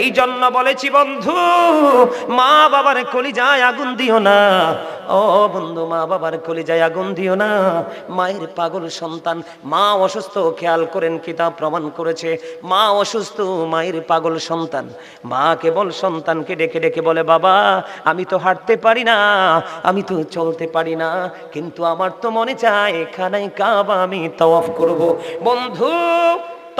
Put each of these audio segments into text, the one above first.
এই জন্য বলেছি, বন্ধু, মা বাবার কলিজায় আগুন দিও না। ও বন্ধু, মা বাবার কলিজায় আগুন দিও না। মায়ের পাগল সন্তান, মা অসুস্থ, খেয়াল করেন কিতাব প্রমাণ করেছে। মা অসুস্থ, মায়ের পাগল সন্তান। মা কেবল সন্তানকে ডেকে ডেকে বলে, বাবা, আমি তো হাঁটতে পারি না, আমি তো চলতে পারি না, কিন্তু আমার তো মনে চায়, খানায় কাবা আমি তওয়াফ করব। বন্ধু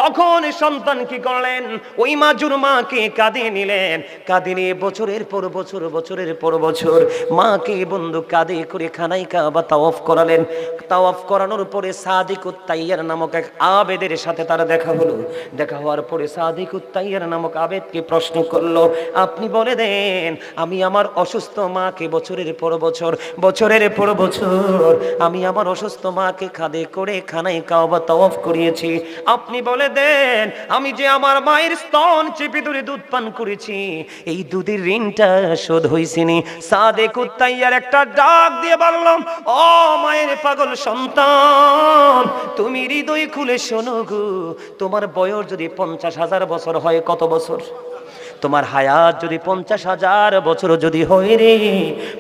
তখন সন্তান কি করলেন? ওই মাজুর মাকে কাঁদিয়ে নিলেন। কাঁদে নিয়ে বছরের পর বছর, বছরের পর বছর মাকে বন্ধু কাঁদে করে খানাই কাবা তাওয়াফ করালেন। তাওয়াফ করানোর পরে সাদিক উত্তাইয়ার নামক এক আবেদের সাথে তার দেখা হলো। দেখা হওয়ার পরে সাদিক উত্তাইয়ার নামক আবেদকে প্রশ্ন করল, আপনি বলে দেন, আমি আমার অসুস্থ মাকে বছরের পর বছর, বছরের পর বছর আমি আমার অসুস্থ মাকে খাদে করে খানাই কাবা তাওয়াফ করিয়েছি। আপনি বলে দেন, আমি যে আমার মায়ের স্তন চেপে ধরে দুধ পান করেছি, এই দুধের ঋণটা শোধ হয়েছিনি সাদে কুত্তাইয়ার একটা ডাক দিয়ে বললাম, ও মায়ের পাগল সন্তান, তুমি হৃদয় খুলে শোনো গো, তোমার বয়স যদি পঞ্চাশ হাজার বছর হয়, কত বছর? তোমার হায়াত যদি পঞ্চাশ হাজার বছর যদি হয় রে,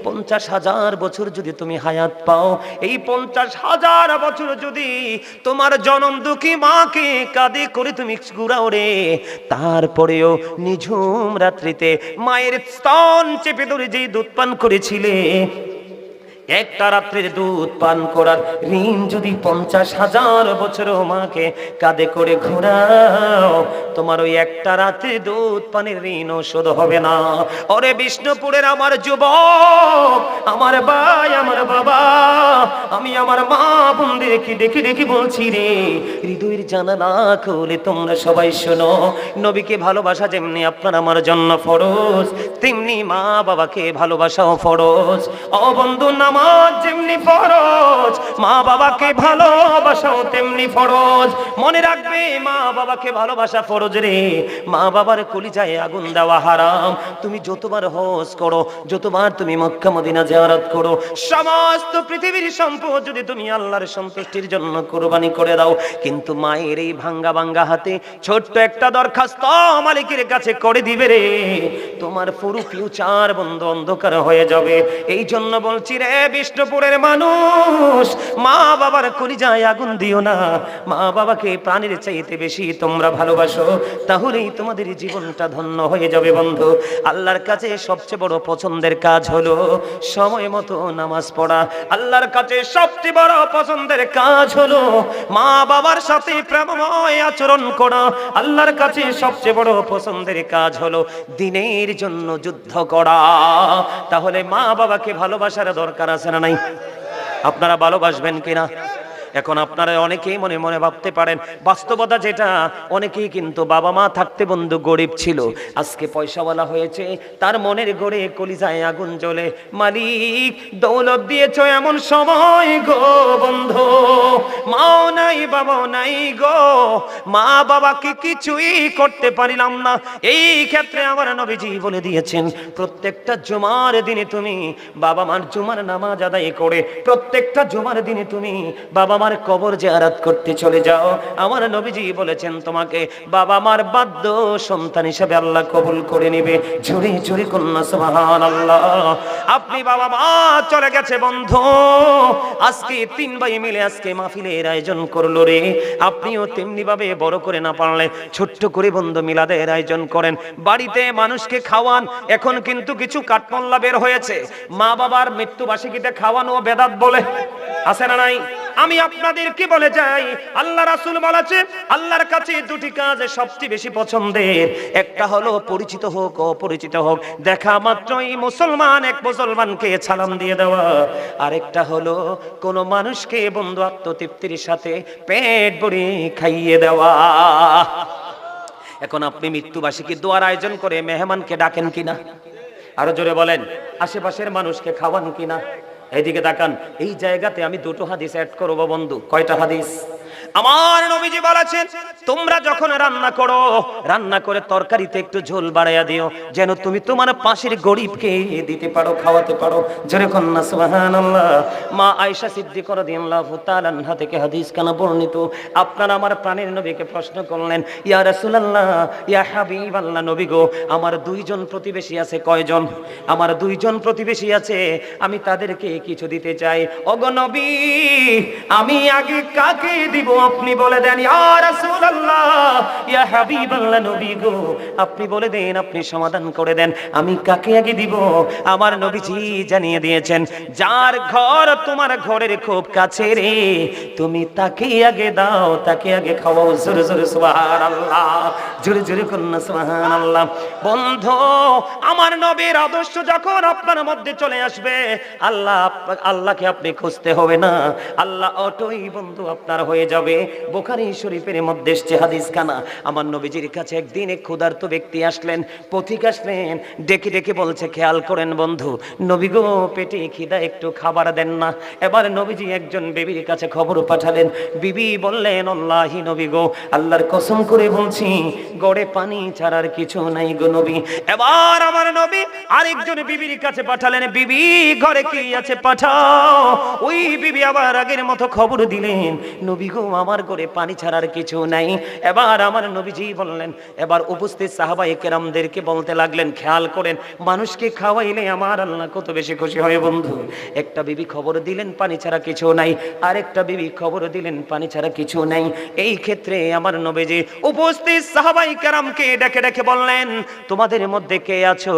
পঞ্চাশ হাজার বছর যদি তুমি হায়াত পাও, এই পঞ্চাশ হাজার বছর যদি তোমার জনম দুঃখী মাকে কাঁদে করে তুমি ঘুরাও রে, তারপরেও নিঝুম রাত্রিতে মায়ের স্তন চেপে ধরে যেই দুধ পান করেছিলে একটা রাত্রির দুধ পান করার ঋণ যদি পঞ্চাশ হাজার বছর মাকে কাঁধে করে ঘোরাও, তোমার ওই একটা রাত্রির দুধ পানের ঋণ শোধ হবে না। ওরে বিষ্ণুপুরের আমার যুবক, আমার ভাই, আমার বাবা, আমি আমার মা বোনদেরকে দেখি দেখি বলছি রে, হৃদয়ের জানালা খুলে তোমরা সবাই শোনো। নবীকে ভালোবাসা যেমনি আপনার আমার জন্য ফরজ, তেমনি মা বাবাকে ভালোবাসাও ফরজ। ও বন্ধু নামাজ যেমনি ফরজ, মা বাবাকে ভালোবাসাও তেমনি ফরজ। মনে রাখবে, মা বাবাকে ভালোবাসা ফরজ রে। মা বাবার কলিজায় আগুন দেওয়া হারাম। তুমি যতবার হজ করো, যতবার তুমি মক্কা, মদিনা জিয়ারত করো, সমস্ত পৃথিবীর সম্পদ যদি তুমি আল্লাহর সন্তুষ্টির জন্য কোরবানি করে দাও। কিন্তু মায়ের এই ভাঙ্গা ভাঙ্গা হাতে ছোট্ট একটা দরখাস্ত মালিকের কাছে করে দিবে রে। তোমার পুরো ফিউচার বন্ধ অন্ধকার হয়ে যাবে। এই জন্য বলছি রে বিষ্ণুপুরের মানুষ, মা বাবার কলিজায় আগুন দিও না। মা বাবাকে প্রাণের চাইতে বেশি তোমরা ভালোবাসো, তাহলেই তোমাদের জীবনটা ধন্য হয়ে যাবে বন্ধু। আল্লাহর কাছে সবচেয়ে বড় পছন্দের কাজ হলো সময় মতো নামাজ পড়া। আল্লাহর কাছে সবচেয়ে বড় পছন্দের কাজ হলো মা বাবার সাথে প্রেমময় আচরণ করা। আল্লাহর কাছে সবচেয়ে বড় পছন্দের কাজ হলো দিনের জন্য যুদ্ধ করা। তাহলে মা বাবাকে ভালোবাসার দরকার আছে না নাই? আপনারা ভালোবাসবেন কিনা? এখন আপনারা অনেকেই মনে মনে ভাবতে পারেন, বাস্তবতা যেটা, অনেকেই কিন্তু বাবা মা থাকতে বন্ধু গরিব ছিল। আজকে পয়সাওয়ালা হয়েছে, তার মনের গড়ে কলিজায় আগুন জ্বলে, মালিক, দৌলত দিয়েছ এমন সময় গো বন্ধু। মাও নাই, বাবাও নাই গো। মা বাবাকে কিছুই করতে পারিলাম না। এই ক্ষেত্রে আমার নবীজি বলে দিয়েছেন, প্রত্যেকটা জুমার দিনে তুমি বাবা মার জুমার নামাজ আদায় করে, প্রত্যেকটা জুমার দিনে তুমি বাবা মার কবর জিয়ারাত করতে চলে যাও। আমার নবীজি বলেছেন তোমাকে, বাবা মার বাদ্য সন্তান হিসেবে আল্লাহ কবুল করে নেবে। ঝুড়ি ঝুড়ি কন্যা সুবহান আল্লাহ আপনি বাবা মা, চলে গেছে বন্ধু। আজকে তিন ভাই মিলে আজকে মাহফিলের আয়োজন করল রে। আপনিও তেমনি ভাবে বড় করে না পারলে ছোট্ট করে বন্ধু মিলাদের আয়োজন করেন। বাড়িতে মানুষকে খাওয়ান, এখন কিন্তু কিছু কাঠমল্লা বের হয়েছে। মা বাবার মৃত্যুবার্ষিকীতে খাওয়ানো বেদাত বলে, আছে না নাই? আমি আপনাদেরকে বলে যাই, আল্লাহ রাসুল বলেছে, আল্লাহর কাছে দুটি কাজ সবচেয়ে বেশি পছন্দের। একটা হলো পরিচিত হোক, অপরিচিত হোক, দেখা মাত্রই মুসলমান এক মুসলমানকে সালাম দিয়ে দেওয়া। আরেকটা হলো কোনো মানুষকে বন্ধু আত্মতৃপ্তির সাথে পেট ভরে খাইয়ে দেওয়া। এখন আপনি মৃত্যুবাসীকে দোয়ার আয়োজন করে মেহমানকে ডাকেন কিনা? আরও জোরে বলেন, আশেপাশের মানুষকে খাওয়ান কিনা? এইদিকে তাকান এই জায়গাতে আমি দুটো হাদিস অ্যাড করব বন্ধু। কয়টা হাদিস? আমার নবীজি বলেছেন, তোমরা যখন রান্না করো, রান্না করে তরকারিতে একটু ঝোল বাড়াইয়া দিও। যেন তুমি তোমার পাশের গরিবকে দিতে পারো, খাওয়াতে পারো। যেরকম না সুবহানাল্লাহ। মা আয়েশা সিদ্দিক রাদিয়াল্লাহু তাআলা আনহা থেকে হাদিস কানা বর্ণিত? আপনারা আমার প্রাণের নবীকে প্রশ্ন করলেন, ইয়া রাসূলুল্লাহ, ইয়া হাবিবাল্লাহ নবী গো, আমার দুইজন প্রতিবেশী আছে কয়জন? আমার দুইজন প্রতিবেশী আছে, আমি তাদেরকে কিছু দিতে চাই। ওগো নবী, আমি আগে কাকে দিব? আপনি বলে দেন আপনি বলে দেন, আপনি সমাধান করে দেন। আমি কাকে আগে দিব? আমার নবীজি জানিয়ে দিয়েছেন, যার ঘর তোমার ঘরের খুব কাছে রে, তুমি তাকে আগে দাও, তাকে আগে খাওয়াও। জোরে জোরে, সুবহানাল্লাহ, জোরে জোরে কন্যা, সুবহানাল্লাহ। বন্ধু, আমার নবীর আদর্শ যখন আপনার মধ্যে চলে আসবে, আল্লাহ, আল্লাহকে আপনি খুঁজতে হবে না। আল্লাহ অটোই বন্ধু আপনার হয়ে যাবে। বোখারি শরীফের মধ্যে হাদিস খানা আমার নবীজির কাছে একদিন এক ক্ষুধার্ত ব্যক্তি আসলেন, পথিক আসলেন, ডেকে ডেকে বলছে, খেয়াল করেন বন্ধু, নবী গো, পেটে খিদা, একটু খাবার দেন না। এবার নবীজি একজন বিবির কাছে খবর পাঠালেন। বিবি বললেন, আল্লাহি নবী গো, আল্লাহর কসম করে বলছি, গড়ে পানি ছাড়ার কিছু নাই গো নবী। এবার আমার নবী আরেকজন বিবির কাছে পাঠালেন, বিবি, ঘরে কি আছে পাঠাও। ওই বিবি আবার আগের মতো খবর দিলেন। নবী গো আমার ঘরে পানি ছাড়ার কিছু নাই। এবার আমার নবীজি বললেন, এবার উপস্থিত সাহাবাই কেরামদেরকে বলতে লাগলেন, খেয়াল করেন, মানুষকে খাওয়াইলে আমার আল্লাহ কত বেশি খুশি হয় বন্ধু। একটা বিবি খবর দিলেন, পানি ছাড়া কিছু নাই। আরেকটা বিবি খবর দিলেন, পানি ছাড়া কিছু নাই। এই ক্ষেত্রে আমার নবীজি উপস্থিত সাহাবাই কেরামকে ডেকে ডেকে বললেন, তোমাদের মধ্যে কে আছো?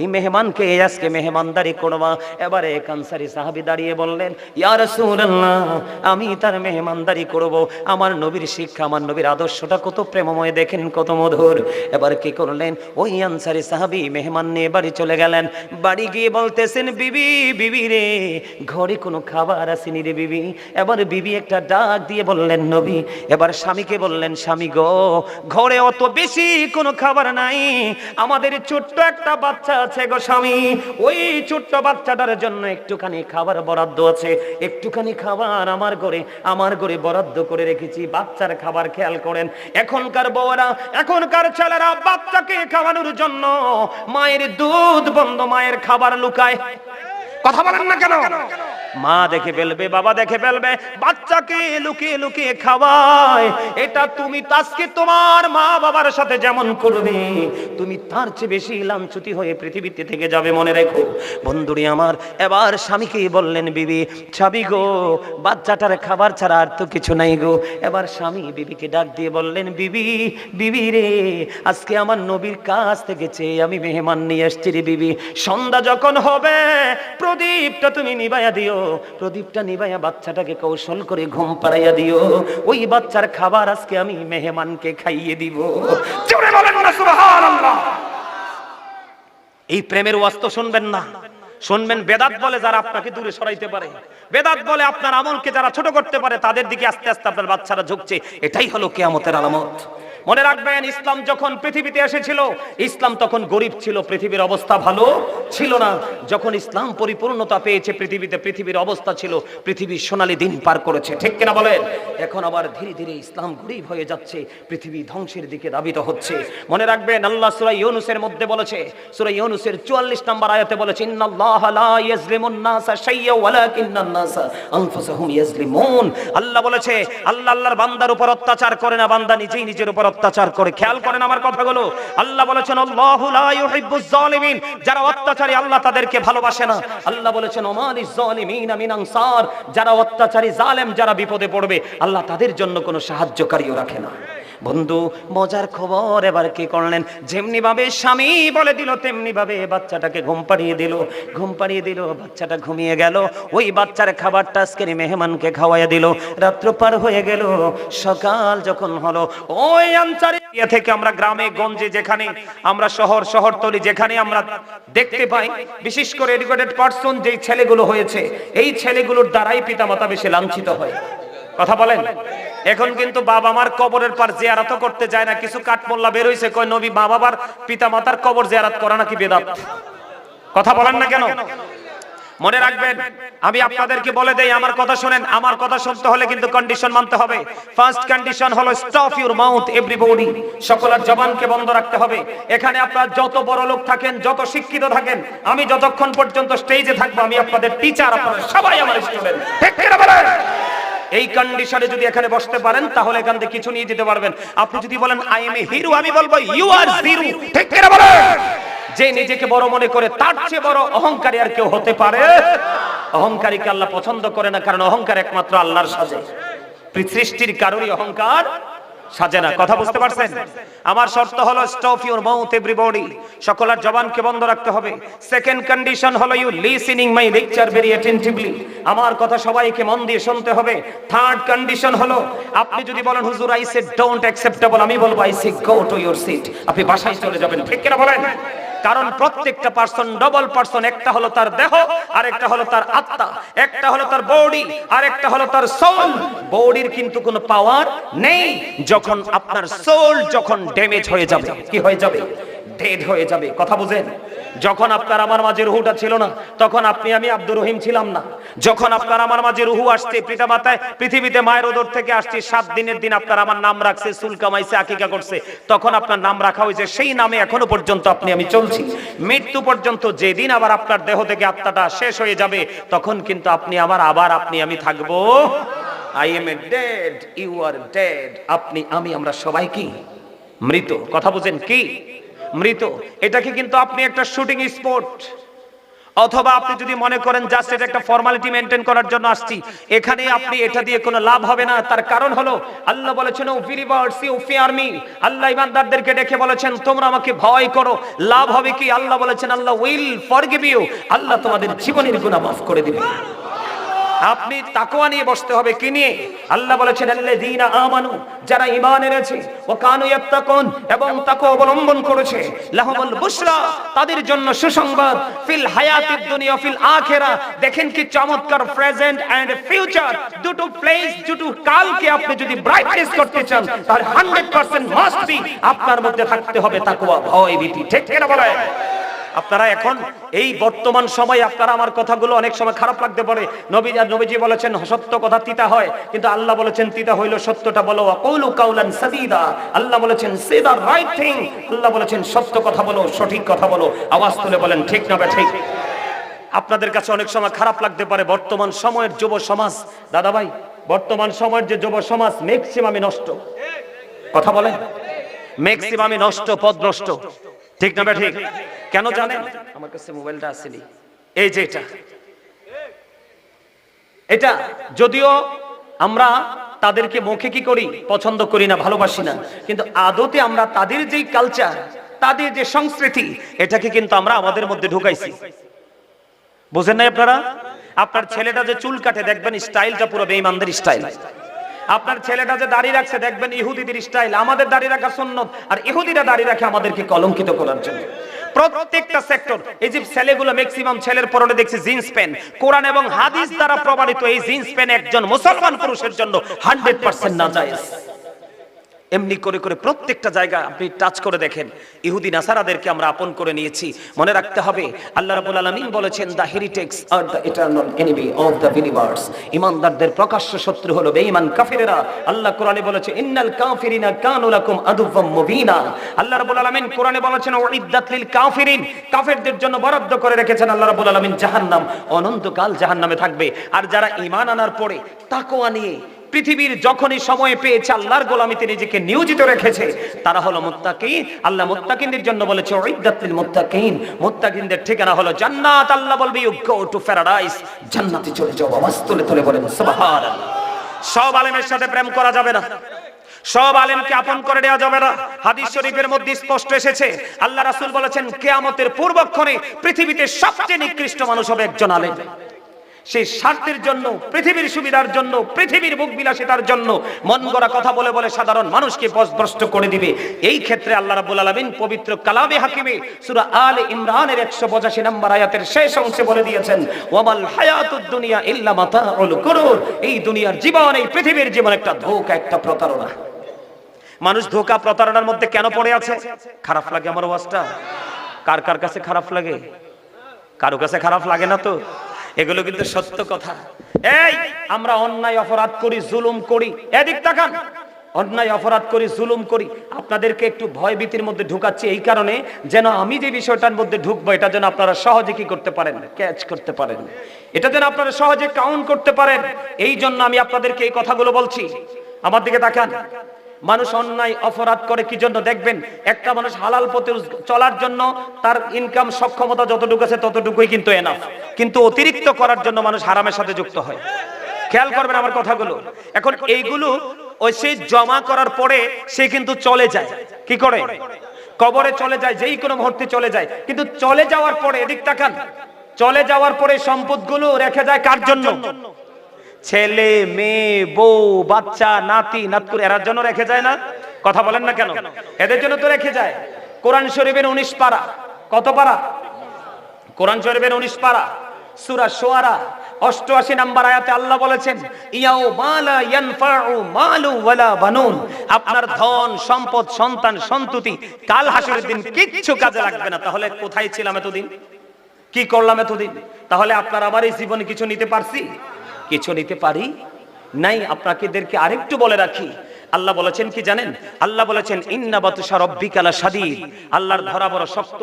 এই মেহমানকে আজকে মেহমানদারি করবা? এবারে কানসারি সাহাবি দাঁড়িয়ে বললেন, ইয়া রাসূলুল্লাহ, আমি তার মেহমানদারি করব। আমার নবীর শিক্ষা, আমার নবীর আদর্শটা কত প্রেমময়, দেখেন কত মধুর। এবার কি করলেন? ওই আনসারি সাহাবি মেহমান নিয়ে বাড়ি চলে গেলেন। বাড়ি গিয়ে বলতেছেন, বিবি বিবি রে, ঘরে কোনো খাবার আসেনি রে বিবি। এবার বিবি একটা ডাক দিয়ে বললেন, নবী। এবার স্বামীকে বললেন, স্বামী গো, ঘরে অত বেশি কোনো খাবার নাই। আমাদের ছোট্ট একটা বাচ্চা আছে গো স্বামী। ওই ছোট্ট বাচ্চাটার জন্য একটুখানি খাবার বরাদ্দ আছে। একটুখানি খাবার আমার ঘরে আমার ঘরে বরাদ্দ করে রেখেছি, বাচ্চার খাবার খেয়াল করেন। এখনকার বউরা এখনকার ছেলেরা বাচ্চাকে খাওয়ানোর জন্য মায়ের দুধ বন্ধ, মায়ের খাবার লুকায়। কথা বলেন না কেন? মা দেখে ফেলবে, বাবা দেখে ফেলবে, বাচ্চাকে লুকিয়ে লুকিয়ে খাওয়ায়। এটা তুমি তাজকে তোমার মা বাবার সাথে যেমন করবে, তুমি তার চেয়ে বেশি লাঞ্ছুতি হয়ে পৃথিবীতে থেকে যাবে মনে রেখো। বন্ধুরি আমার, এবার স্বামীকে বললেন, বিবি স্বামী গো, বাচ্চাটার খাবার ছাড়া আর তো কিছু নাই গো। এবার স্বামী বিবিকে ডাক দিয়ে বললেন, বিবি বিবি রে, আজকে আমার নবীর কাছ থেকে চেয়ে আমি মেহমান নিয়ে এসছি রে বিবি। সন্ধ্যা যখন হবে, প্রদীপটা তুমি নিবাইয়া দিও। প্রদীপটা নিবাইয়া বাচ্চাটাকে কৌশল করে ঘুম পাড়াইয়া দিও। ওই বাচ্চার খাবার আজকে আমি মেহমানকে খাইয়ে দিব। এই প্রেমের ওয়াস্ত শুনবেন না। শুনবেন, বেদাত বলে যারা আপনাকে দূরে সরাইতে পারে। বেদাত বলে আপনার আমলকে যারা ছোট করতে পারে, তাদের দিকে আস্তে আস্তে আপনার বাচ্চারা ঝুঁকছে। এটাই হলো কেয়ামতের আলামত। মনে রাখবেন, ইসলাম যখন পৃথিবীতে এসেছিল, ইসলাম তখন গরিব ছিল, পৃথিবীর অবস্থা ভালো ছিল না। যখন ইসলাম পরিপূর্ণতা পেয়েছে, পৃথিবীতে পৃথিবীর অবস্থা ছিল পৃথিবীর সোনালী দিন পার করেছে। ঠিক কিনা বলেন? এখন আবার ধীরে ধীরে ইসলাম গরিব হয়ে যাচ্ছে, পৃথিবী ধ্বংসের দিকে ধাবিত হচ্ছে। মনে রাখবেন, আল্লাহ সূরা ইউনুসের মধ্যে বলেছে, সূরা ইউনুসের 44 নম্বর আয়াতে বলেছে আল্লাহ বলেছে, আল্লাহ, আল্লাহর বান্দার উপর অত্যাচার করে না, বান্দা নিজেই নিজের উপর অত্যাচার করে। খেয়াল করেন আমার কথাগুলো। আল্লাহ বলেছেন যারা অত্যাচারী, আল্লাহ তাদেরকে ভালোবাসে না। আল্লাহ বলেছেন মিন যারা অত্যাচারী, জালেম যারা বিপদে পড়বে, আল্লাহ তাদের জন্য কোনো সাহায্যকারীও রাখে না। বন্ধু, মজার খবর এবার কি করলেন? যেমনি ভাবে স্বামী বলে দিল তেমনি ভাবে বাচ্চাটাকে ঘুম পাড়িয়ে দিল। ঘুম পাড়িয়ে দিল, বাচ্চাটা ঘুমিয়ে গেল। ওই বাচ্চার খাবারটা আজকের মেহমানকে খাওয়াইয়া দিল। রাত্র পার হয়ে গেল, সকাল যখন হলো, ওই আনসারে থেকে আমরা গ্রামে, গঞ্জে যেখানে, আমরা শহর, শহরতলি যেখানে আমরা দেখতে পাই, বিশেষ করে এডুকেটেড পার্সন যেই ছেলেগুলো হয়েছে, এই ছেলেগুলোর দ্বারাই পিতামাতা বেশি লাঞ্ছিত হয়। কথা বলেন। এখন কিন্তু বাবা মার কবরের পার জিয়ারত করতে যায় না, কিছু কাঠমোল্লা বের হইছে, কয়, নবী মা বাবার পিতা মাতার কবর জিয়ারত করা নাকি বেদাত? কথা বলেন না কেন? মনে রাখবেন, আমি আপনাদেরকে বলে দেই, আমার কথা শুনেন, আমার কথা শুনতে হলে কিন্তু কন্ডিশন মানতে হবে। ফার্স্ট কন্ডিশন হলো স্টপ ইউর মাউথ এভরিবডি সকলের জবানকে বন্ধ রাখতে হবে। এখানে আপনারা যত বড় লোক থাকেন, যত শিক্ষিত থাকেন, আমি যতক্ষণ পর্যন্ত স্টেজে থাকব, আমি আপনাদের টিচার আপনারা সবাই আমার স্টুডেন্ট ঠিক বলেন? এই কন্ডিশনে যদি এখানে বসতে পারেন, তাহলে এখান থেকে কিছু নিয়ে যেতে পারবেন। আপনি যদি বলেন আই এম এ হিরো আমি বলব ইউ আর জিরো ঠিক করে বলেন? যে নিজেকে বড় মনে করে, তার চেয়ে বড় অহংকারী আর কেউ হতে পারে? অহংকারীকে আল্লাহ পছন্দ করে না, কারণ অহংকার একমাত্র আল্লাহর সাজে সৃষ্টির কারোরই অহংকার সাজে না। কথা বুঝতে পারছেন? আমার শর্ত হলো স্টপ ইউর মাউথ এভরিবডি সকলের জবানকে বন্ধ রাখতে হবে। সেকেন্ড কন্ডিশন হলো you listening my lecture very attentively আমার কথা সবাইকে মন দিয়ে শুনতে হবে। থার্ড কন্ডিশন হলো আপনি যদি বলেন হুজুর আই সে ডোন্ট অ্যাকসেপ্টেবল আমি বলব I say go to your seat আপনি বাসায় চলে যাবেন। ঠিক কিনা বলেন? কারণ প্রত্যেকটা পার্সন ডবল পার্সন একটা হলো তার দেহ আর একটা হলো তার আত্মা, একটা হলো তার বডি আর একটা হলো তার সোল বডির কিন্তু কোনো পাওয়ার নেই যখন আপনার সোল যখন ড্যামেজ হয়ে যাবে। কি হয়ে যাবে? ডেড হয়ে যাবে। কথা বুঝেন? যখন আপনার আমার মাঝে রুহুটা ছিল না, তখন আপনি আমি আব্দুর রহিম ছিলাম না। যখন আপনার আমার মাঝে রুহু আসছে, পিতা মাতায় পৃথিবীতে মায়ের ওদর থেকে আসছে, সাত দিনের দিন আপনার আমার নাম রাখছে, চুল কামাইছে, আকিকা করছে। তখন আপনার নাম রাখা হয়েছে, সেই নামে এখনও পর্যন্ত আপনি আমি চলছি। মৃত্যু পর্যন্ত যেদিন আবার আপনার দেহ থেকে আত্মাটা শেষ হয়ে যাবে, তখন কিন্তু আপনি আমার, আবার আপনি আমি থাকব। I am a dead you are dead আপনি, আমি, আমরা সবাই কি? মৃত। কথা বুঝেন কি? মৃত। এটাকে কিন্তু আপনি একটা শুটিং স্পট অথবা আপনি যদি মনে করেন জাস্ট এটা একটা ফর্মালিটি মেনটেন করার জন্য আসছি, এখানে আপনি এটা দিয়ে কোনো লাভ হবে না। তার কারণ হলো, আল্লাহ বলেছেন O believers you fear me আল্লাহ ইমানদারদেরকে ডেকে বলেছেন, তোমরা আমাকে ভয় করো। লাভ হবে কি? আল্লাহ বলেছেন, Allah will forgive you Allah তোমাদের জীবনের গুনাহ মাফ করে দিবে আপনি তাকওয়া নিয়ে বসতে হবে, কি নিয়ে? আল্লাহ বলেছেন, আল্লাযীনা আমানু, যারা ঈমান এনেছে ও কানু ইয়াত্তাকুন, এবং তাকওয়া অবলম্বন করেছে, লাহুমুল বুশরা, তাদের জন্য সুসংবাদ, ফিল হায়াতিদ দুনিয়া, ফিল আখিরা, দেখেন কি চমৎকার প্রেজেন্ট এন্ড ফিউচার, দুটো প্লেস, দুটো কালকে আপনি যদি ব্রাইটনেস করতে চান তাহলে 100% মাস্ট বি আপনার মধ্যে থাকতে হবে তাকওয়া, ভয় ভীতি, ঠিক কিনা বলে আপনারা এখন এই বর্তমান সময় আপনারা আমার কথাগুলো অনেক সময় খারাপ লাগতে পারে। নবী নবীজি বলেছেন, সত্য কথা তিতা হয়, কিন্তু আল্লাহ বলেছেন, তিতা হইল সত্যটা বলো কৌলু কাউলান সাদিদা। আল্লাহ বলেছেন সে দা রাইট থিং আল্লাহ বলেছেন, সত্য কথা বলো, সঠিক কথা বলো। আওয়াজ তুলে বলেন, ঠিক না ঠিক আপনাদের কাছে অনেক সময় খারাপ লাগতে পারে, বর্তমান সময়ের যুব সমাজ। দাদা ভাই, বর্তমান সময়ের যে যুব সমাজ ম্যাক্সিমামই নষ্ট। কথা বলেন ম্যাক্সিমামই নষ্ট পদ নষ্ট ঠিক না ঠিক? কেন জানেন? আমার কাছে মোবাইলটা আসেনি। এই যে এটা। এটা যদিও আমরা তাদেরকে মুখে কি করি পছন্দ করি না ভালোবাসি না কিন্তু আদতে আমরা তাদের যেই কালচার তাদের যে সংস্কৃতি এটাকে কিন্তু আমরা আমাদের মধ্যে ঢুকাইছি। বুঝেন নাই আপনারা? আপনার ছেলেটা যে চুল কাটে দেখবেন স্টাইলটা পুরো বেঈমানদের স্টাইল আপনার ছেলেটা যে দাঁড়িয়ে রাখছে, দেখবেন ইহুদিদের স্টাইল আমাদের দাঁড়িয়ে রাখা সুন্নত, আর ইহুদিরা দাঁড়িয়ে রাখে আমাদেরকে কলঙ্কিত করার জন্য। প্রত্যেকটা সেক্টর এই যে ছেলেগুলো ম্যাক্সিমাম ছেলের পরনে দেখছি জিন্স প্যান্ট কোরআন এবং হাদিস দ্বারা প্রমাণিত এই জিন্স প্যান্ট একজন মুসলমান পুরুষের জন্য হান্ড্রেড পার্সেন্ট না যায় এমনি করে করে প্রত্যেকটা জায়গা আপনি টাচ করে দেখেন। ইহুদি নাসারাদেরকে আমরা আপন করে নিয়েছি। মনে রাখতে হবে, আল্লাহ রাব্বুল আলামিন বলেছেন the হেরিটেক্স are the eternal enemy of the universe ইমানদারদের প্রকাশ্য শত্রু হলো বেঈমান কাফিরেরা। আল্লাহ কোরআনে বলেছে, ইন্নাল কাফিরিনা কানু লাকুম আদুওয়াম মুবিনা। আল্লাহ রাব্বুল আলামিন কোরআনে বলেছেন, উইদ্দাত লিল কাফিরিন। কাফেরদের জন্য বরাদ্দ করে রেখেছেন আল্লাহ রাব্বুল আলামিন জাহান্নাম। অনন্তকাল জাহান্নামে থাকবে। আর যারা ঈমান আনার পরে তাকওয়া নিয়ে পৃথিবীর যখনই সময় পেয়েছে আল্লাহর গোলামিতে নিজেকে নিয়োজিত রেখেছে, তারা হলো মুত্তাকিন। আল্লাহ মুত্তাকিনদের জন্য বলেছে উইদ্দাতুল মুত্তাকিন। মুত্তাকিনদের ঠিকানা হলো জান্নাত। আল্লাহ বলবে ইউ গো টু প্যারাডাইস জান্নাতে চলে যাও আওয়াজ তুলে তুলে বলেন, সুবহানাল্লাহ। সব আলেমের সাথে প্রেম করা যাবে না। সব আলেমকে আপন করে দেওয়া যাবে না। হাদিস শরীফের মধ্যে স্পষ্ট এসেছে, আল্লাহ রাসূল বলেছেন, কিয়ামতের পূর্বক্ষণে পৃথিবীতে সবচেয়ে নিকৃষ্ট মানুষ হবে একজন আলেম। সেই স্বার্থের জন্য, পৃথিবীর সুবিধার জন্য, পৃথিবীর বুক বিলাসিতার জন্য মন গড়া কথা বলে বলে সাধারণ মানুষকে পথভ্রষ্ট করে দিবে। এই ক্ষেত্রে আল্লাহ রাব্বুল আলামিন পবিত্র কালামে হাকিমে সূরা আলে ইমরানের 185 নম্বর আয়াতের শেষ অংশে বলে দিয়েছেন, ওয়ামাল হায়াতুদ দুনিয়া ইল্লা মাতাউল গুরুর। এই দুনিয়ার জীবন, এই পৃথিবীর জীবন একটা ধোঁকা, একটা প্রতারণা। মানুষ ধোঁকা, প্রতারণার মধ্যে কেন পড়ে আছে? খারাপ লাগে আমার ওয়াজটা? কার কার কাছে খারাপ লাগে? কারও কাছে খারাপ লাগে না তো? এগুলো কিন্তু সত্য কথা। এই, আমরা অন্যায় অপরাধ করি, জুলুম করি। এদিক তাকান। অন্যায় অপরাধ করি, জুলুম করি। আপনাদেরকে একটু ভয় ভীতির মধ্যে ঢুকাচ্ছি এই কারণে যেন আমি যে বিষয়টার মধ্যে ঢুকবো, এটা যেন আপনারা সহজে কি করতে পারেন? ক্যাচ করতে পারেন। এটা যেন আপনারা সহজে কাউন্ট করতে পারেন। এই জন্য আমি আপনাদেরকে এই কথাগুলো বলছি। আমার দিকে তাকান। মানুষ অন্যায়, অপরাধ করে কি জন্য? দেখবেন, একটা মানুষ হালাল পথে চলার জন্য তার ইনকাম সক্ষমতা যতটুকু আছে ততটুকুই কিন্তু এনাফ কিন্তু অতিরিক্ত করার জন্য মানুষ হারামের সাথে যুক্ত হয়। খেয়াল করবেন আমার কথাগুলো। এখন এইগুলো ওই সে জমা করার পরে সে কিন্তু চলে যায়। কি করে? কবরে চলে যায়, যেই কোনো মুহূর্তে চলে যায়। কিন্তু চলে যাওয়ার পরে, এদিক তাকান। চলে যাওয়ার পরে সম্পদগুলো রেখে যায় কার জন্য? ছেলে, মেয়ে, বউ, বাচ্চা, নাতি, নাতকুর এরার জন্য রেখে যায় না? কথা বলেন না কেন? এদের জন্য তো রেখে যায়। কোরআন শরীফের উনিশ পারা। কত পারা? কোরআন শরীফের উনিশ পারা। সুরা সোয়ারা, অষ্টআশি নাম্বার আয়াতে আল্লাহ বলেছেন ইয়াও মালা ইয়ানফাউ মালু ওয়ালা বানুন। আপনার ধন, সম্পদ, সন্তান, সন্ততি কাল হাসরের দিন কিচ্ছু কাজে লাগবে না। তাহলে কোথায় ছিলাম এতদিন? কি করলাম এতদিন? তাহলে আপনার আমার এই জীবনে কিছু নিতে পারছি? কিছু নিতে পারি? নাই আপনাকেদেরকে আরেকটু বলে রাখি। আল্লাহ বলেছেন কি জানেন? আল্লাহ বলেছেন, ইন্না বাতুশা রব্বিকালা আল্লাহর ধরা বড় শক্ত,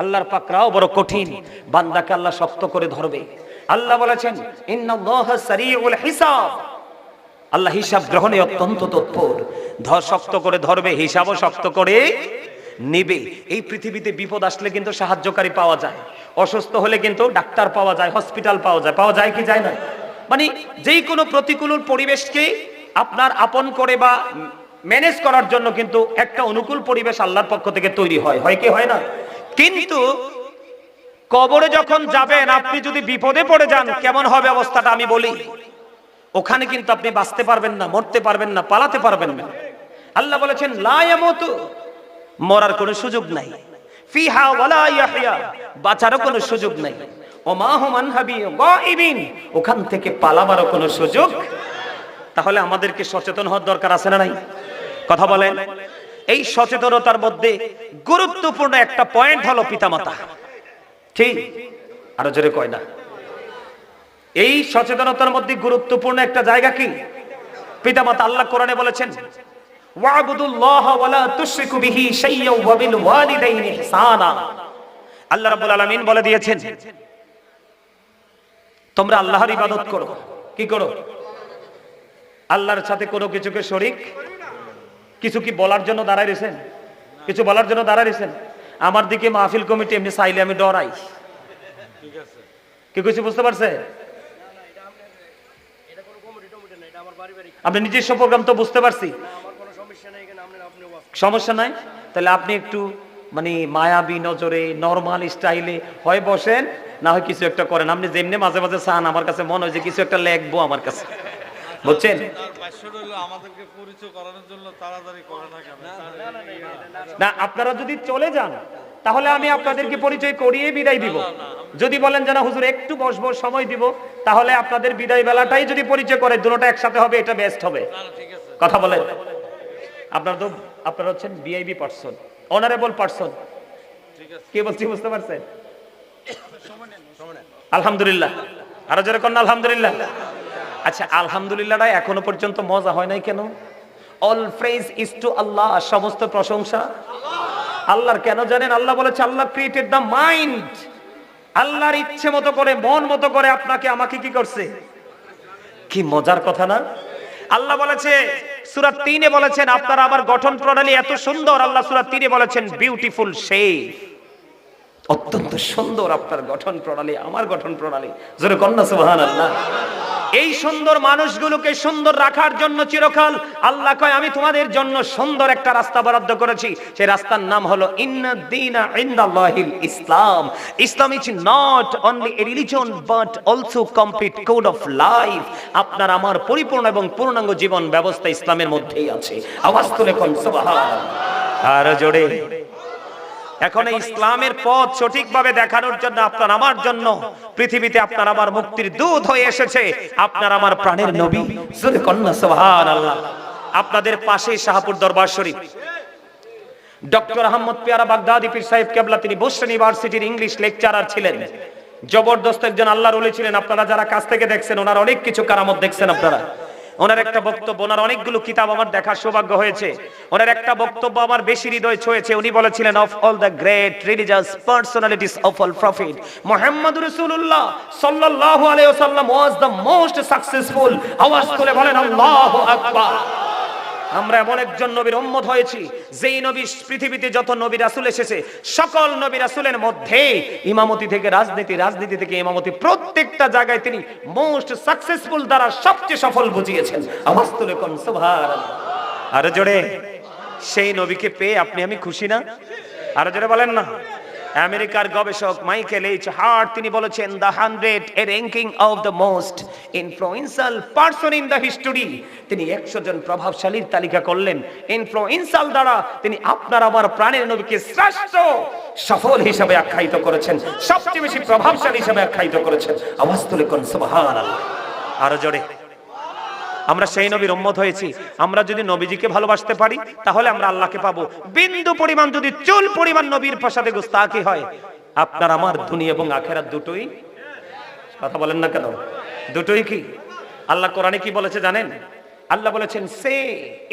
আল্লাহর পাকরাও বড় কঠিন। বান্দাকে আল্লাহ শক্ত করে ধরবে। আল্লাহ বলেছেন হিসাব। আল্লাহ হিসাব গ্রহণে অত্যন্ত তৎপর। ধর শক্ত করে ধরবে, হিসাবও শক্ত করে নিবে। এই পৃথিবীতে বিপদ আসলে কিন্তু সাহায্যকারী পাওয়া যায়। অসুস্থ হলে কিন্তু ডাক্তার পাওয়া যায়, হসপিটাল পাওয়া যায়। পাওয়া যায় কি যায় না? মানে যেই কোনো প্রতিকূল পরিবেশকে আপনার আপন করে বা ম্যানেজ করার জন্য কিন্তু একটা অনুকূল পরিবেশ আল্লাহর পক্ষ থেকে তৈরি হয়। হয় কি, হয় না? কিন্তু কবরে যখন যাবেন, আপনি যদি বিপদে পড়ে যান, কেমন হবে অবস্থাটা আমি বলি। ওখানে কিন্তু আপনি বাঁচতে পারবেন না, মরতে পারবেন না, পালাতে পারবেন না। আল্লাহ বলেছেন, লা ইয়ামুতু। মরার কোনো সুযোগ নাই। ফিহা ওয়ালা ইয়াহইয়া। বাঁচারও কোনো সুযোগ নাই। ওখান থেকে পালাবারও কোনো সুযোগ? তাহলে আমাদেরকে সচেতন হওয়ার দরকার আছে না নাই? কথা বলেন। এই সচেতনতার মধ্যে গুরুত্বপূর্ণ একটা পয়েন্ট হলো পিতামাতা। ঠিক? আরও জোরে কয় না। এই সচেতনতার মধ্যে গুরুত্বপূর্ণ একটা জায়গা কি? পিতামাতা আল্লাহ কোরআনে বলেছেন আল্লাহ রাব্বুল আলামিন বলে দিয়েছেন তোমরা আল্লাহর ইবাদত করো। কি করো? আল্লাহর সাথে কোনো কিছুকে শরিক? কিছু কি বলার জন্য দাঁড়ায় রয়েছেন? কিছু বলার জন্য দাঁড়ায় রেছেন আমার দিকে মাহফিল কমিটি এমনি চাইলে আমি ডরাই। কি কিছু বুঝতে পারছে আপনি নিজস্ব প্রোগ্রাম তো বুঝতে পারছি। সমস্যা নাই? তাহলে আপনি একটু মানে মায়াবী নজরে নর্মাল স্টাইলে হয় বসেন না হয় কিছু একটা করেন। আপনি যেমনি মাঝে মাঝে চান আমার কাছে মনে হয় যে কিছু একটা লেখবো আমার কাছে। বুঝছেন? তার ভাষ্যটা হলো আমাদেরকে পরিচয় করানোর জন্য তাড়াতাড়ি করে না আপনারা যদি চলে যান তাহলে আমি আপনাদেরকে পরিচয় করিয়ে বিদায় দিব। যদি বলেন যে না হুজুর একটু বসবো সময় দিব তাহলে আপনাদের বিদায় বেলাটাই যদি পরিচয় করে দুটোটা একসাথে হবে এটা বেস্ট হবে। না, না, ঠিক আছে। কথা বলেন। আপনার তো আপনারা হচ্ছেন বিআইবি পার্সন অনারেবল পার্সন কে বলছি বুঝতে পারছেন? আলহামদুলিল্লাহ। আরও কন্যা আলহামদুলিল্লাহ। আচ্ছা আলহামদুলিল্লাহটা এখনও পর্যন্ত মজা হয় নাই কেন? অল ফ্রেজ ইজ টু আল্লাহ সমস্ত প্রশংসা। আল্লাহর কেন জানেন? আল্লাহ বলেছে আল্লাহ ক্রিয়েটেড দ্য মাইন্ড আল্লাহর ইচ্ছে মতো করে মন মতো করে আপনাকে আমাকে কি করছে? কি মজার কথা না? আল্লাহ বলেছে সূরা 3 এ বলেছেন, আপনার আবার গঠন প্রণালী এত সুন্দর, আল্লাহ সুরাত তিনে বলেছেন বিউটিফুল সে অত্যন্ত সুন্দর আপনার গঠন প্রণালী, আমার গঠন প্রণালী। জোরে কন্যা সুবহানাল্লাহ। এই সুন্দর মানুষগুলোকে সুন্দর রাখার জন্য চিরকাল আল্লাহ কয়, আমি তোমাদের জন্য সুন্দর একটা রাস্তা বরাদ্দ করেছি। সেই রাস্তার নাম হলো ইসলাম। ইসলাম is not only a religion but also complete code of life আপনার আমার পরিপূর্ণ এবং পূর্ণাঙ্গ জীবন ব্যবস্থা ইসলামের মধ্যেই আছে। আওয়াজ তুলে কোন সুবহান আর জোরে। এখন এই ইসলামের পথ সঠিকভাবে দেখানোর জন্য আপনার আমার জন্য, পৃথিবীতে আপনার আমার মুক্তির দুধ হয়ে এসেছে, আপনার আমার প্রাণের নবী। সুবহানাল্লাহ। আপনাদের পাশে শাহপুর দরবার শরীফ। ডক্টর আহমদ পেয়ারা বাগদাদি পীর সাহেব কেবলা, তিনি বোস্টন ইউনিভার্সিটির ইংলিশ লেকচারার ছিলেন। জবরদস্ত একজন আল্লাহর ওলি ছিলেন। আপনারা যারা কাছ থেকে দেখছেন, ওনার অনেক কিছু কারামত দেখছেন আপনারা। ওনার একটা বক্তব্য, ওনার অনেকগুলো কিতাব আমার দেখার সৌভাগ্য হয়েছে। ওনার একটা বক্তব্য আমার বেশি হৃদয় ছুঁয়েছে। উনি বলেছিলেন of all the great religious personalities of all prophet Muhammad রাসূলুল্লাহ সাল্লাল্লাহু আলাইহি ওয়াসাল্লাম ওয়াজ দ্য মোস্ট সাকসেসফুল আওয়াজ তুলে বলেন, আল্লাহু আকবার। আমরা এমন একজন নবীর উম্মত হয়েছি, যেই নবী পৃথিবীতে যত নবী রাসূল এসেছে, সকল নবী রাসূলের মধ্যে ইমামতি থেকে রাজনীতি রাজনীতি থেকে ইমামতি, প্রত্যেকটা জায়গায় তিনি মোস্ট সাকসেসফুল দ্বারা সবচেয়ে সফল বুঝিয়েছেন। আওয়াজ সুবহানাল্লাহ। আরও জোরে, সেই নবীকে পেয়ে আপনি, আমি খুশি না? আরও জোরে বলেন না। আমেরিকার গবেষক মাইকেল এইচ হার্ট, তিনি বলেছেন the hundred a ranking of the most influential person in the history তিনি একশো জন প্রভাবশালীর তালিকা করলেন। ইনফ্লুয়েন্সাল দ্বারা তিনি আপনার আমার প্রাণের নবীকে শ্রেষ্ঠ সফল হিসাবে আখ্যায়িত করেছেন। সবচেয়ে বেশি প্রভাবশালী হিসাবে আখ্যায়িত করেছেন। আওয়াজ তুলে কোন সুবহানাল্লাহ। আরও জোরে। আমরা সেই নবীর উম্মত হয়েছি। আমরা যদি নবীজিকে ভালোবাসতে পারি, তাহলে আমরা আল্লাহকে পাবো। বিন্দু পরিমাণ যদি চুল পরিমাণ নবীর প্রসাদে গুস্তাকি হয়, আপনার আমার দুনিয়া এবং আখেরা দুটোই কথা বলেন না কেন? দুটোই কি? আল্লাহ কোরআনে কি বলেছে জানেন? আল্লাহ বলেছেন, say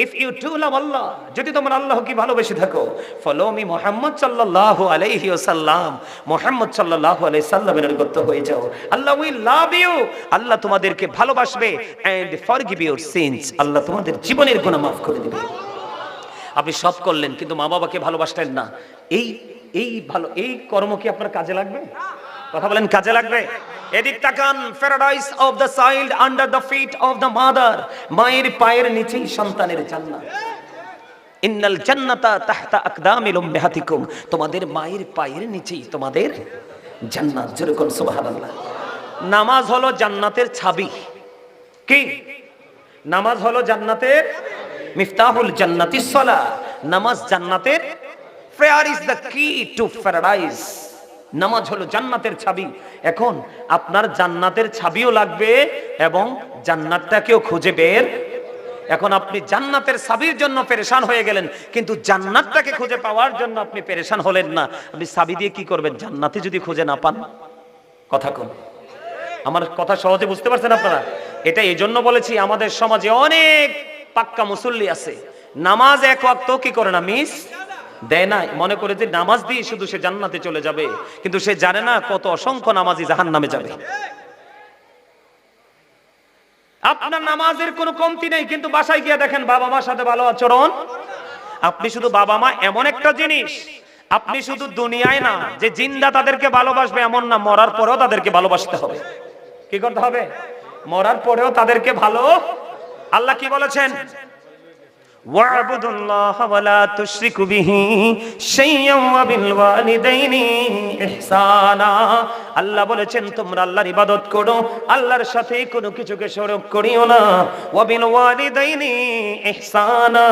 if you to love আল্লাহ যদি তোমরা আল্লাহ কি ভালোবেসে থাকো ফলো মি মোহাম্মদ সাল্লাল্লাহু আলাইহি ওয়াসাল্লাম মোহাম্মদ সাল্লাল্লাহু আলাইহি সাল্লামের অনুগত হয়ে যাও। আল্লাহ উই লাভ ইউ আল্লাহ তোমাদেরকে ভালোবাসবে এন্ড ফরগিভ ইউর সিনস আল্লাহ তোমাদের জীবনের গুনাহ মাফ করে দিবে। আপনি সব করলেন, কিন্তু মা বাবাকে ভালোবাসলেন না। এই এই ভালো, এই কর্ম কি আপনার কাজে লাগবে? কথা বলেন, কাজে লাগবে? এদিক তাকান paradise of the child under the feet of the mother মায়ের পায়ের নিচেই সন্তানের জান্নাত। ইন্নাল জান্নাতা তাহতা আকদামিল উম্মাহাতিকুম তোমাদের মায়ের পায়ের নিচেই তোমাদের জান্নাত। যেরকম সুবহানাল্লাহ। নামাজ হলো জান্নাতের ছাবি। কি? নামাজ হলো জান্নাতের মিফতাহুল জান্নাতি সলা। নামাজ জান্নাতের prayer is the key to paradise নামাজ হলো জান্নাতের ছাবি। এখন আপনার জান্নাতের ছাবিও লাগবে এবং জান্নাতটাকেও খুঁজে বের। এখন আপনি জান্নাতের সাবির জন্য পেরেশান হয়ে গেলেন, কিন্তু জান্নাতটাকে খুঁজে পাওয়ার জন্য আপনি পেরেশান হলেন না। আপনি সাবি দিয়ে কি করবেন? জান্নাতে যদি খুঁজে না পান। কথা কম আমার কথা সহজে বুঝতে পারছেন আপনারা? এটা এই জন্য বলেছি, আমাদের সমাজে অনেক পাক্কা মুসল্লি আছে। নামাজ এক ওয়াক্ত কি করে না, মিস? দেয় না মনে করে যে নামাজ দিয়ে শুধু সে জান্নাতে চলে যাবে। কিন্তু সে জানে না কত অসংখ্য নামাজি জাহান নামে যাবে। আপনার নামাজের কোনো কমতি নেই, কিন্তু বাসায় গিয়ে দেখেন বাবা মার সাথে ভালো আচরণ। আপনি শুধু বাবা মা এমন একটা জিনিস। আপনি শুধু দুনিয়ায় না, যে জিন্দা তাদেরকে ভালোবাসবে এমন না, মরার পরেও তাদেরকে ভালোবাসতে হবে। কি করতে হবে? মরার পরেও তাদেরকে ভালো আল্লাহ কি বলেছেন? واعبدوا الله ولا تشركوا به شيئا وبالوالدين ইহসানা আল্লাহ বলেছেন তোমরা আল্লাহর ইবাদত করো আল্লাহর সাথে কোনো কিছুকে শরক করিও না ওয়াবিল ওয়ালিদাইনি ইহসানা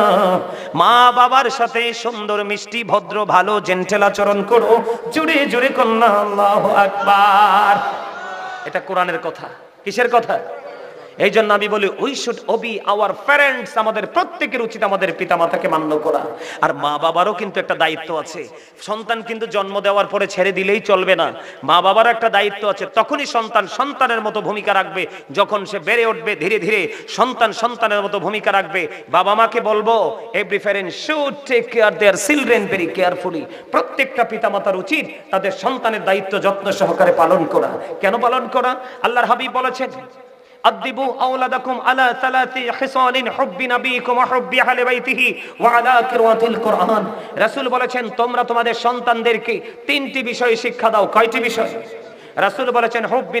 মা বাবার সাথে সুন্দর মিষ্টি ভদ্র ভালো জেন্টেল আচরণ করো জুড়ে জুড়ে কন্যা আল্লাহু আকবার এটা কোরআনের কথা কিসের কথা এই জন্য আমি বলি we should obey our parents আমাদের প্রত্যেকের উচিত আমাদের পিতামাতাকে মান্য করা। আর মা বাবারও কিন্তু একটা দায়িত্ব আছে। সন্তান কিন্তু জন্ম দেওয়ার পরে ছেড়ে দিলেই চলবে না। মা বাবারও একটা দায়িত্ব আছে, তখনই সন্তান সন্তানের মতো ভূমিকা রাখবে, যখন সে বেড়ে উঠবে ধীরে ধীরে, সন্তান সন্তানের মতো ভূমিকা রাখবে। বাবা মাকে বলব every parent should take care their children very carefully প্রত্যেকটা পিতামাতার উচিত তাদের সন্তানের দায়িত্ব যত্ন সহকারে পালন করা। কেন পালন করা? আল্লাহর হাবিব বলেছেন আদিবু আওলাদাকুম আলা সালাতি খিসালিন হুব্বি নবীকুম ওয়া হুব্বি আহলি বাইতিহি ওয়া আলা কিরাতিল কুরআন। রাসূল বলেছেন, তোমরা তোমাদের সন্তানদেরকে তিনটি বিষয়ে শিক্ষা দাও। কয়টি বিষয়? রাসূল বলেছেন, হুব্বি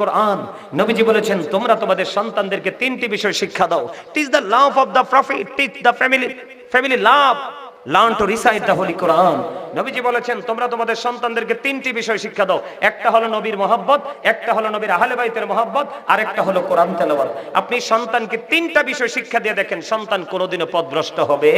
কোরআন। নবীজি বলেছেন, তোমরা তোমাদের সন্তানদেরকে তিনটি বিষয় শিক্ষা দাও। Teach the love of the prophet teach the family family love learn to recite the holy Quran নবীজি বলেছেন, তোমরা তোমাদের সন্তানদেরকে তিনটি বিষয় শিক্ষা দাও। একটা হলো নবীর মহব্বত, একটা হলো নবীর আহলে বাইতের মহব্বত, আর একটা হলো কোরআন তেলাওয়াত। আপনি সন্তানকে তিনটা বিষয় শিক্ষা দিয়ে দেখেন, সন্তান কোনোদিনও পথভ্রষ্ট হবে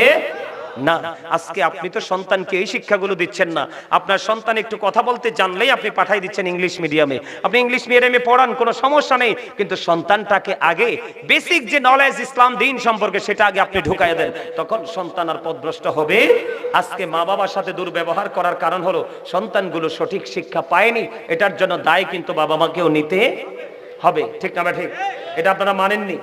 না, আজকে আপনি তো সন্তানকে এই শিক্ষাগুলো দিচ্ছেন না। আপনার সন্তান একটু কথা বলতে জানলেই আপনি পাঠাই দিচ্ছেন ইংলিশ মিডিয়ামে। আপনি ইংলিশ মিডিয়ামে পড়ান, কোনো সমস্যা নেই। কিন্তু সন্তানটাকে আগে বেসিক যে নলেজ ইসলাম দিন সম্পর্কে সেটা আগে আপনি ঢুকাই দেন। তখন সন্তান আর পথভ্রষ্ট হবে। আজকে মা বাবার সাথে দুর্ব্যবহার করার কারণ হলো, সন্তানগুলো সঠিক শিক্ষা পায়নি। এটার জন্য দায় কিন্তু বাবা মাকেও নিতে হবে। ঠিক না ঠিক? এটা আপনারা মানেননি?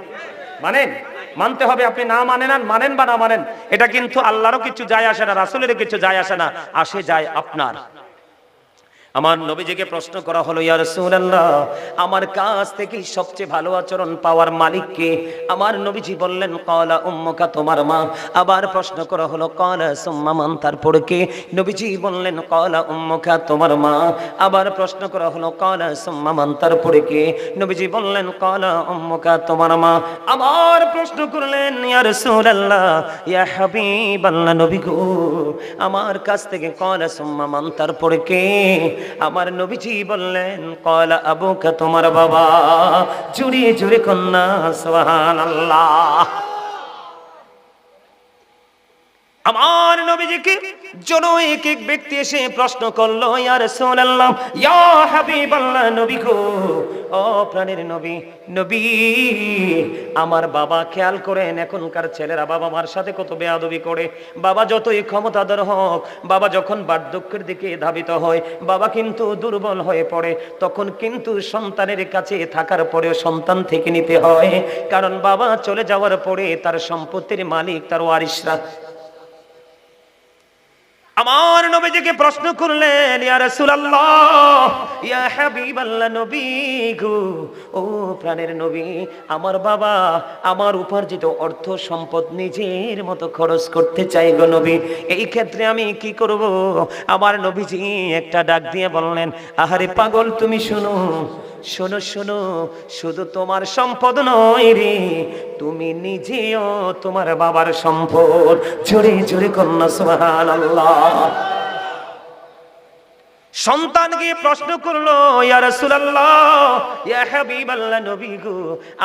মানেন? মানতে হবে আপনি না মানেন মানেন বা না মানেন, এটা কিন্তু আল্লাহরও কিছু যায় আসে না, রাসুলেরও কিছু যায় আসে না আসে যায় আপনার। আমার নবীজিকে প্রশ্ন করা হলো, ইয়া রাসূলুল্লাহ, আমার কাছ থেকে সবচেয়ে ভালো আচরণ পাওয়ার মালিক কে? আমার নবীজি বললেন কলা উম্মুকা, তোমার মা। আবার প্রশ্ন করা হলো কলা সুম্মা, মান তারপর কে নবীজি বললেন কলা উম্মুকা, তোমার মা। আবার প্রশ্ন করা হলো কলা সুম্মা, মান তারপর কে নবীজি বললেন কলা উম্মুকা, তোমার মা। আবার প্রশ্ন করলেন, ইয়া রাসূলুল্লাহ, ইয়া হাবিবাল্লাহ, নবী গো, আমার কাছ থেকে কলা সুম্মা, মান তারপর কে আমার নবীজি বললেন কলা আবুকা তোমার বাবা চুরি জুড়ে কন্যা সোহান আল্লাহ আমার নবীজিকে জন এক এক ব্যক্তি এসে প্রশ্ন করল, ইয়া রাসূলুল্লাহ, ইয়া হাবিবাল্লাহ, নবী গো, ও প্রাণের নবী নবী, আমার বাবা খেয়াল করেন, এখনকার ছেলেরা বাবা মার সাথে কত বেয়াদবি করে। বাবা যতই ক্ষমতাধর হোক, বাবা যখন বার্ধক্যের দিকে ধাবিত হয়, বাবা কিন্তু দুর্বল হয়ে পড়ে, তখন কিন্তু সন্তানের কাছে থাকার পরেও সন্তান থেকে নিতে হয়। কারণ বাবা চলে যাওয়ার পরে তার সম্পত্তির মালিক, তার ওয়ারিশরা আমার নবীজিকে প্রশ্ন করলেন, ইয়া রাসূলুল্লাহ, ইয়া হাবিবাল্লাহ নবী গো, ও প্রাণের নবী, আমার বাবা আমার উপার্জিত অর্থ সম্পদ নিজের মতো খরচ করতে চাই গো নবী। এই ক্ষেত্রে আমি কি করব? আমার নবীজি একটা ডাক দিয়ে বললেন, আহারে পাগল, তুমি শুনো শোনো শোনো, শুধু তোমার সম্পদ নয় রে, তুমি নিজেও তোমার বাবার সম্পদ। জোরে জোরে কন্যা সুবহান সন্তান গিয়ে প্রশ্ন করল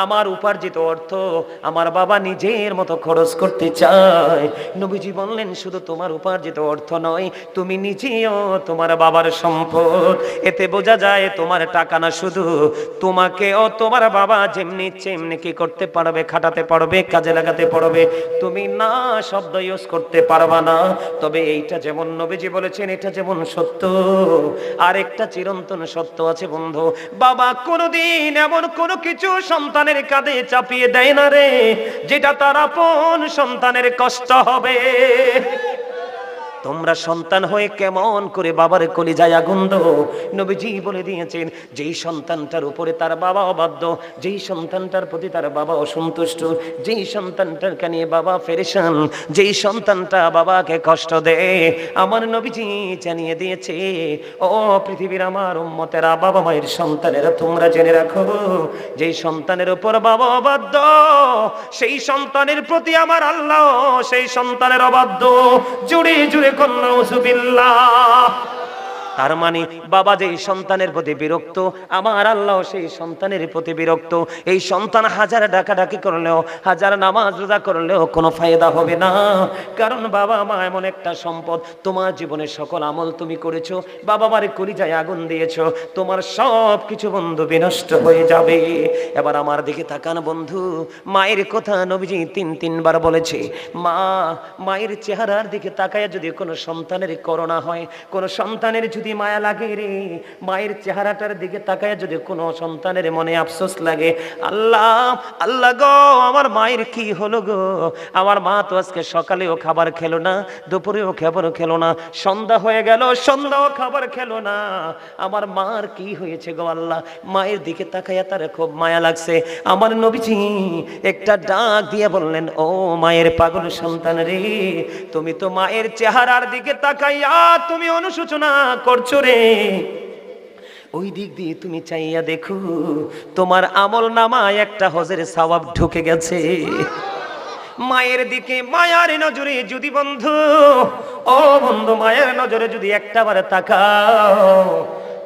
আমার উপার্জিত অর্থ আমার বাবা নিজের মতো খরচ করতে চায়। নবীজি বললেন, শুধু তোমার উপার্জিত অর্থ নয়, তুমি নিজেও তোমার বাবার সম্পদ। এতে বোঝা যায় তোমার টাকা না শুধু তোমাকেও তোমার বাবা যেমনি চেমনি কি করতে পারবে, খাটাতে পারবে, কাজে লাগাতে পারবে। তুমি না শব্দ ইউজ করতে পারবা না। তবে এইটা যেমন নবীজি বলেছেন, এটা যেমন সত্য। আরেকটা চিরন্তন সত্য আছে বন্ধু। বাবা কোনোদিন এমন কোনো কিছু সন্তানের কাঁধে চাপিয়ে দেয় না রে, যেটা তার আপন সন্তানের কষ্ট হবে। তোমরা সন্তান হয়ে কেমন করে বাবার কলিজায় আগুন দাও নবীজি বলে দিয়েছেন, যেই সন্তানটার উপরে তার বাবা অবাধ্য, যেই সন্তানটার প্রতি তার বাবা অসন্তুষ্ট, যেই সন্তানটাকে নিয়ে বাবা ফেরেশান, যেই সন্তানটা বাবাকে কষ্ট দেয় আমার নবীজি জানিয়ে দিয়েছে, ও পৃথিবীর আমার উম্মতেরা বাবা মায়ের সন্তানেরা, তোমরা জেনে রাখো, যেই সন্তানের উপর বাবা অবাধ্য, সেই সন্তানের প্রতি আমার আল্লাহ, সেই সন্তানের অবাধ্য, জুড়ে জুড়ে কন্যা উসুবিল্লাহ তার মানে বাবা যে সন্তানের প্রতি বিরক্ত, আমার আল্লাহ সেই সন্তানের প্রতি বিরক্ত, এই সন্তান হাজার ডাকাডাকি করলেও, হাজার নামাজ রোজা করলেও কোনো ফায়দা হবে না। কারণ বাবা মা এমন একটা সম্পদ, তোমার জীবনের সকল আমল তুমি করেছ, বাবা মারে কলিজায় আগুন দিয়েছ, তোমার সব কিছু বন্ধু বিনষ্ট হয়ে যাবে। এবার আমার দিকে তাকান বন্ধু, মায়ের কথা নবীজি তিন তিনবার বলেছে, মা, মায়ের চেহারার দিকে তাকায় যদি কোনো সন্তানের করোনা হয়, কোনো সন্তানের যদি মায়া লাগে রে, মায়ের চেহারাটার দিকে তাকায় যদি কোনো সন্তানের মনে আফসোস লাগে, আল্লাহ আল্লাহ গো, আমার মায়ের কি হলো গো? আমার মা তো আজকে সকালেও খাবার খেলো না, দুপুরেও খাবার খেলো না, সন্ধ্যা হয়ে গেল, সন্ধ্যাও খাবার খেলো না। আমার মার কি হয়েছে গো আল্লাহ? মায়ের দিকে তাকাইয়া তার খুব মায়া লাগছে। আমার নবীজি একটা ডাক দিয়ে বললেন, ও মায়ের পাগল সন্তান রে, তুমি তো মায়ের চেহারার দিকে তাকাইয়া তুমি অনুশোচনা করছ রে? ওই দিক দিয়ে তুমি চাইয়া দেখো, তোমার আমল নামায় একটা হজের সওয়াব ঢুকে গেছে। মায়ের দিকে মায়ার নজরে যদি বন্ধু, ও বন্ধু, মায়ের নজরে যদি একটা বার তাকাও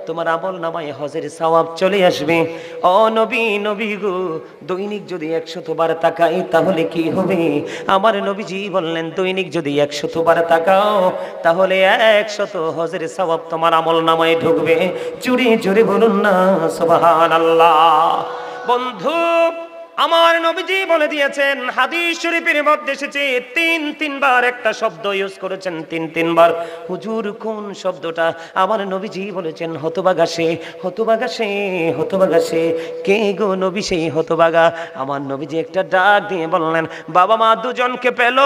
তোমার আমল নামায় হজের সওয়াব চলে আসবে। ও নবী নবী গো, দৈনিক যদি একশত বার তাকাই, তাহলে কি হবে? আমার নবীজি বললেন, দৈনিক যদি একশত বার তাকাও, তাহলে একশত হজের সওয়াব তোমার আমল নামায় ঢুকবে। চুরি চুরি বলুন না, সুবহানাল্লাহ। বন্ধু আমার নবীজি বলে দিয়েছেন, হাদিস শরীফের মধ্যে এসেছে, তিন তিনবার একটা শব্দ ইউজ করেছেন, তিন তিনবার। হুজুর, কোন শব্দটা? আমার নবীজি বলেছেন, হতবাগা সে হতবাগা সে হতবাগা সে। কে গো নবী সেই হতবাগা? আমার নবীজি একটা ডাক দিয়ে বললেন, বাবা মা দুজনকে পেল,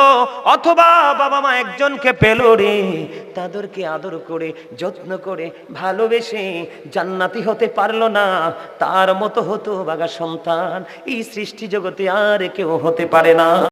অথবা বাবা মা একজনকে পেল রে। তাদেরকে আদর করে, যত্ন করে, ভালোবেসে, জান্নাতি হতে পারল না। তার মতো হতবাগা সন্তান এই সৃষ্টি জগতে আর কেউ হতে পারে না।